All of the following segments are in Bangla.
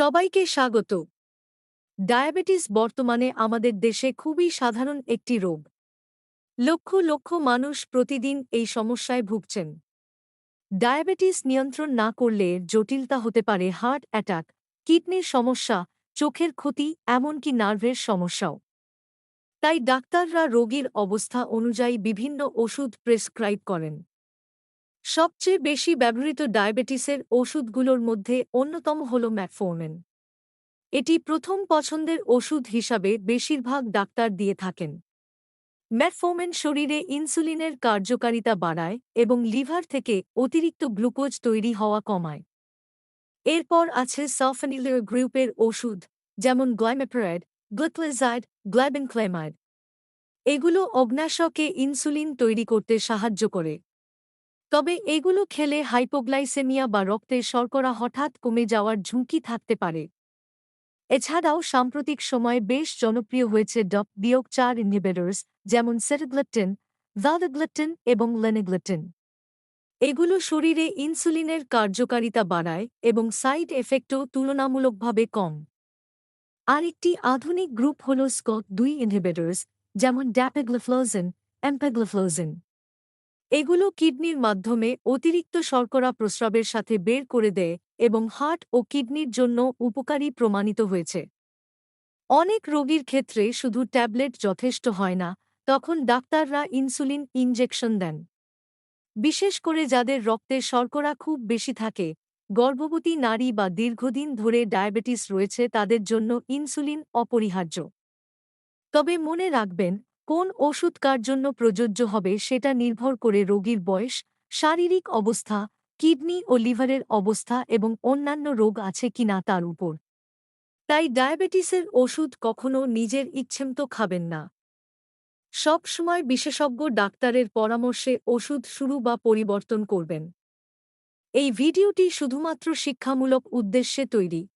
সবাইকে স্বাগত। ডায়াবেটিস বর্তমানে আমাদের দেশে খুবই সাধারণ একটি রোগ। লক্ষ লক্ষ মানুষ প্রতিদিন এই সমস্যায় ভুগছেন। ডায়াবেটিস নিয়ন্ত্রণ না করলে জটিলতা হতে পারে হার্ট অ্যাটাক, কিডনির সমস্যা, চোখের ক্ষতি, এমনকি নার্ভের সমস্যাও। তাই ডাক্তাররা রোগীর অবস্থা অনুযায়ী বিভিন্ন ওষুধ প্রেসক্রাইব করেন। সবচেয়ে বেশি ব্যবহৃত ডায়াবেটিসের ওষুধগুলোর মধ্যে অন্যতম হল ম্যাটফোর্মেন এটি প্রথম পছন্দের ওষুধ হিসাবে বেশিরভাগ ডাক্তার দিয়ে থাকেন। ম্যাটফোর্মেন শরীরে ইনসুলিনের কার্যকারিতা বাড়ায় এবং লিভার থেকে অতিরিক্ত গ্লুকোজ তৈরি হওয়া কমায়। এরপর আছে সালফানিলির গ্রুপের ওষুধ, যেমন গ্লাইমেপারাইড গ্লুক্লেজাইড গ্লাইবেনক্লেমাইড। এগুলো অগ্নাশকে ইনসুলিন তৈরি করতে সাহায্য করে। তবে এগুলো খেলে হাইপোগ্লাইসেমিয়া বা রক্তের শর্করা হঠাৎ কমে যাওয়ার ঝুঁকি থাকতে পারে। এছাড়াও সাম্প্রতিক সময়ে বেশ জনপ্রিয় হয়েছে ডপ বিয়োগ চার ইনহিবিটর্স, যেমন সেরগ্লেপটিন ভাদাগ্লেপটিন এবং লেনেগ্লেপটিন এগুলো শরীরে ইনসুলিনের কার্যকারিতা বাড়ায় এবং সাইড এফেক্টও তুলনামূলকভাবে কম। আরেকটি আধুনিক গ্রুপ হল স্কট দুই ইনহিবিটর্স, যেমন ড্যাপেগ্লিফ্লোজেন অ্যাম্পেগ্লিফ্লোজেন এগুলো কিডনির মাধ্যমে অতিরিক্ত শর্করা প্রস্রাবের সাথে বের করে দেয় এবং হার্ট ও কিডনির জন্য উপকারী প্রমাণিত হয়েছে। অনেক রোগীর ক্ষেত্রে শুধু ট্যাবলেট যথেষ্ট হয় না, তখন ডাক্তাররা ইনসুলিন ইনজেকশন দেন। বিশেষ করে যাদের রক্তে শর্করা খুব বেশি থাকে, গর্ভবতী নারী বা দীর্ঘদিন ধরে ডায়াবেটিস রয়েছে তাদের জন্য ইনসুলিন অপরিহার্য। তবে মনে রাখবেন কোন ওষুধ কার জন্য প্রযোজ্য হবে সেটা নির্ভর করে রোগীর বয়স, শারীরিক অবস্থা, কিডনি ও লিভারের অবস্থা এবং অন্যান্য রোগ আছে কিনা তার উপর। তাই ডায়াবেটিসের ওষুধ কখনও নিজের ইচ্ছেমতো খাবেন না। সব সময় বিশেষজ্ঞ ডাক্তারের পরামর্শে ওষুধ শুরু বা পরিবর্তন করবেন। এই ভিডিওটি শুধুমাত্র শিক্ষামূলক উদ্দেশ্যে তৈরি।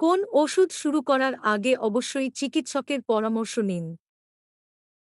কোন ওষুধ শুরু করার আগে অবশ্যই চিকিৎসকের পরামর্শ নিন।